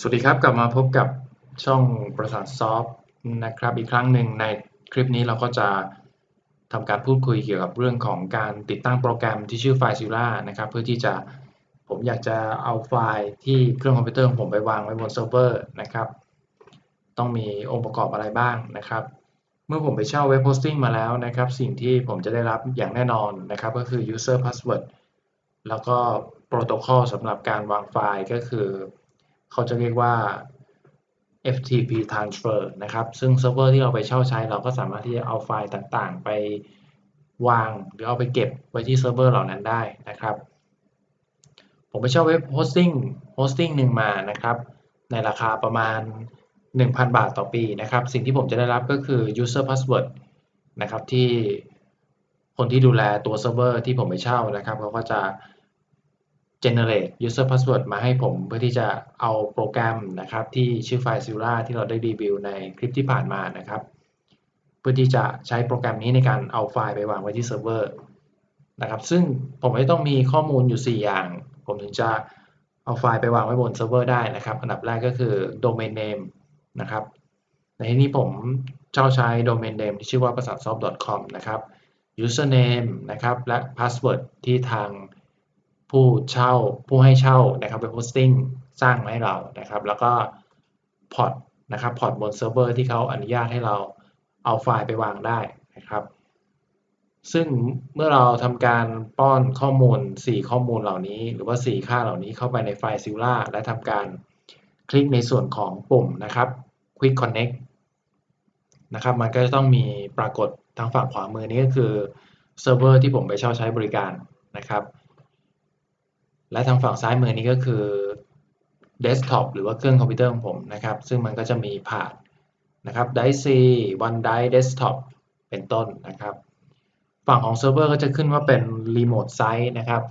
สวัสดีครับ กลับมาพบกับช่องประสานซอฟต์นะครับ อีกครั้งหนึ่งในคลิปนี้เราก็จะทำการพูดคุยเกี่ยวกับเรื่องของการติดตั้งโปรแกรมที่ชื่อ FileZilla นะครับ เพื่อที่จะผมอยากจะเอาไฟล์ที่เครื่องคอมพิวเตอร์ของผมไปวางไว้บนเซิร์ฟเวอร์นะครับ ต้องมีองค์ประกอบอะไรบ้างนะครับ เมื่อผมไปเช่าเว็บโฮสติ้งมาแล้วนะครับ สิ่งที่ผมจะได้รับอย่างแน่นอนนะครับ ก็คือ user password แล้วก็โปรโตคอลสำหรับการวางไฟล์ก็คือ เขาจะเรียกว่า FTP transfer นะครับ ซึ่งเซิร์ฟเวอร์ที่เราไปเช่าใช้ เราก็สามารถที่จะเอาไฟล์ต่างๆ ไปวางหรือเอาไปเก็บไว้ที่เซิร์ฟเวอร์เหล่านั้นได้นะครับ ผมไปเช่าเว็บโฮสติ้งโฮสติ้งหนึ่งมานะครับ ในราคาประมาณ 1,000 บาทต่อปีนะครับ สิ่งที่ผมจะได้รับก็คือ user password นะครับที่คนที่ดูแลตัวเซิร์ฟเวอร์ที่ผมไปเช่านะครับเขาก็จะ generate user password มาให้ผมเพื่อที่จะเอาโปรแกรมนะครับที่ชื่อ FileZilla ที่เราได้รีวิวในคลิปที่ผ่านมานะครับ เพื่อที่จะใช้โปรแกรมนี้ในการเอาไฟล์ไปวางไว้ที่เซิร์ฟเวอร์นะครับ ซึ่งผมไม่ต้องมีข้อมูลอยู่ 4 อย่าง ผมถึงจะเอาไฟล์ไปวางไว้บนเซิร์ฟเวอร์ได้นะครับ อันดับแรกก็คือ domain name นะครับในที่นี้ผมเช่าใช้ domain name ที่ชื่อว่าประสาท soft.com นะครับ username นะครับ และ password ที่ทาง ผู้เช่าผู้ให้เช่านะครับเว็บโฮสติ้งสร้างมาให้เรานะครับ แล้วก็พอร์ตนะครับพอร์ตบนเซิร์ฟเวอร์ที่เขาอนุญาตให้เราเอาไฟล์ไปวางได้นะครับ ซึ่งเมื่อเราทำการป้อนข้อมูล 4 ข้อมูลเหล่านี้ หรือว่า 4 ค่าเหล่านี้เข้าไปในไฟล์ Zilla และทำการคลิกในส่วนของปุ่มนะครับ Quick Connect นะครับมันก็จะต้องมีปรากฏทางฝั่งขวามือนี้ก็คือเซิร์ฟเวอร์ที่ผมไปเช่าใช้บริการนะครับ และทางฝั่งซ้ายมือนี้ก็คือเดสก์ท็อปหรือว่าเครื่องคอมพิวเตอร์ของผมนะครับ ซึ่งมันก็จะมีผ่านนะครับ Drive C OneDrive Desktop เป็นต้นนะครับ ฝั่งของเซิร์ฟเวอร์ก็จะขึ้นว่าเป็น Remote Site นะครับ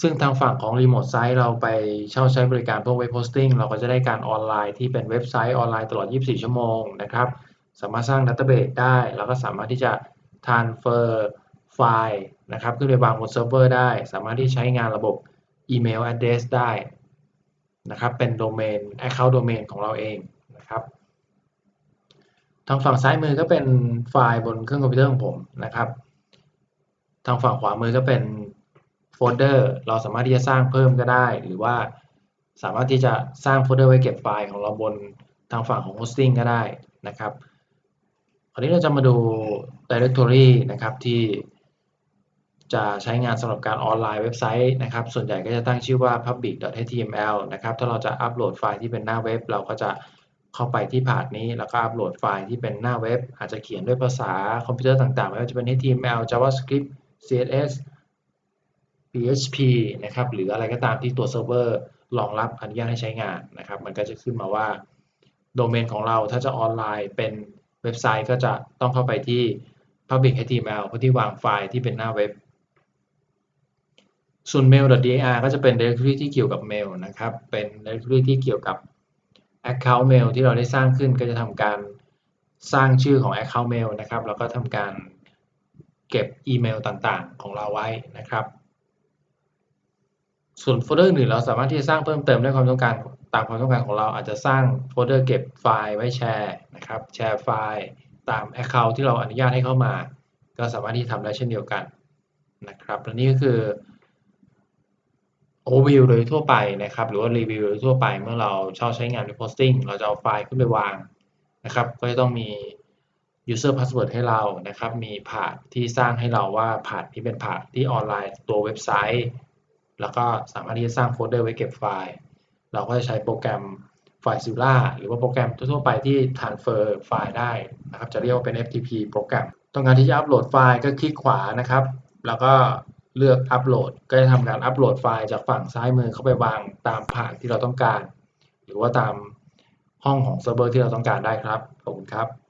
ซึ่งทางฝั่งของ Remote Site เราไปเช่าใช้บริการพวกเว็บโฮสติ้งเราก็จะได้การออนไลน์ที่เป็นเว็บไซต์ออนไลน์ตลอด 24 ชั่วโมงนะครับ สามารถสร้างดัตเตอร์เบสได้ แล้วก็สามารถที่จะ transfer ไฟล์นะครับขึ้นไปวางบนเซิร์ฟเวอร์ได้ สามารถที่ใช้งานระบบ อีเมล address ได้นะครับ เป็นโดเมน account domain ของเราเองนะครับ ทางฝั่งซ้ายมือก็เป็นไฟล์บนเครื่องคอมพิวเตอร์ของผมนะครับ ทางฝั่งขวามือก็เป็นโฟลเดอร์ เราสามารถที่จะสร้างเพิ่มก็ได้ หรือว่าสามารถที่จะสร้างโฟลเดอร์ไว้เก็บไฟล์ของเราบนทางฝั่งของ hosting ก็ได้นะครับ คราวนี้เราจะมาดู directory นะครับที่ จะใช้งานสำหรับการออนไลน์เว็บไซต์นะครับ ส่วนใหญ่ก็จะตั้งชื่อว่า public.html นะครับ ถ้าเราจะอัปโหลดไฟล์ที่เป็นหน้าเว็บ เราก็จะเข้าไปที่พาดนี้ แล้วก็อัปโหลดไฟล์ที่เป็นหน้าเว็บ อาจจะเขียนด้วยภาษาคอมพิวเตอร์ต่างๆ ไม่ว่าจะเป็น HTML JavaScript CSS PHP นะครับ หรืออะไรก็ตามที่ตัวเซิร์ฟเวอร์รองรับอนุญาตให้ใช้งานนะครับ มันก็จะขึ้นมาว่าโดเมนของเราถ้าจะออนไลน์เป็นเว็บไซต์ก็จะต้องเข้าไปที่ public HTML เพื่อที่วางไฟล์ที่เป็นหน้าเว็บ ส่วน mail.dir ก็จะเป็น directory ที่เกี่ยวกับ mail นะครับ เป็น directory ที่เกี่ยวกับ account mail ที่เราได้สร้างขึ้นก็จะทำการสร้างชื่อของ account mail นะครับ แล้วก็ทำการเก็บอีเมลต่างๆ ของเราไว้นะครับ ส่วนโฟลเดอร์อื่นเราสามารถที่จะสร้างเพิ่มเติมได้ความต้องการตามความต้องการของเราอาจจะสร้างโฟลเดอร์เก็บไฟล์ไว้แชร์นะครับแชร์ไฟล์ตาม Account ที่เราอนุญาตให้เข้ามา ก็สามารถที่ทำได้เช่นเดียวกันนะครับและนี่ก็คือ overview โดยทั่วไปนะครับ หรือว่ารีวิวโดยทั่วไปเมื่อเราเช่าใช้งานใน posting เราจะเอาไฟล์ขึ้นไปวางนะครับ ก็จะต้องมี user password ให้เรานะครับ มีผาดที่สร้างให้เราว่าผาดที่เป็นผาดที่ออนไลน์ตัวเว็บไซต์ แล้วก็สามารถที่จะสร้างโฟลเดอร์ไว้เก็บไฟล์ เราก็จะใช้โปรแกรม FileZilla หรือว่าโปรแกรมทั่วไปที่ transfer ไฟล์ได้นะครับ จะเรียกว่าเป็น FTP โปรแกรม ต้องการที่จะอัปโหลดไฟล์ก็คลิกขวานะครับ แล้วก็ เลือกอัปโหลด ก็จะทำการอัปโหลดไฟล์จากฝั่งซ้ายมือเข้าไปวางตามผ่านที่เราต้องการ หรือว่าตามห้องของเซิร์ฟเวอร์ที่เราต้องการได้ครับ ขอบคุณครับ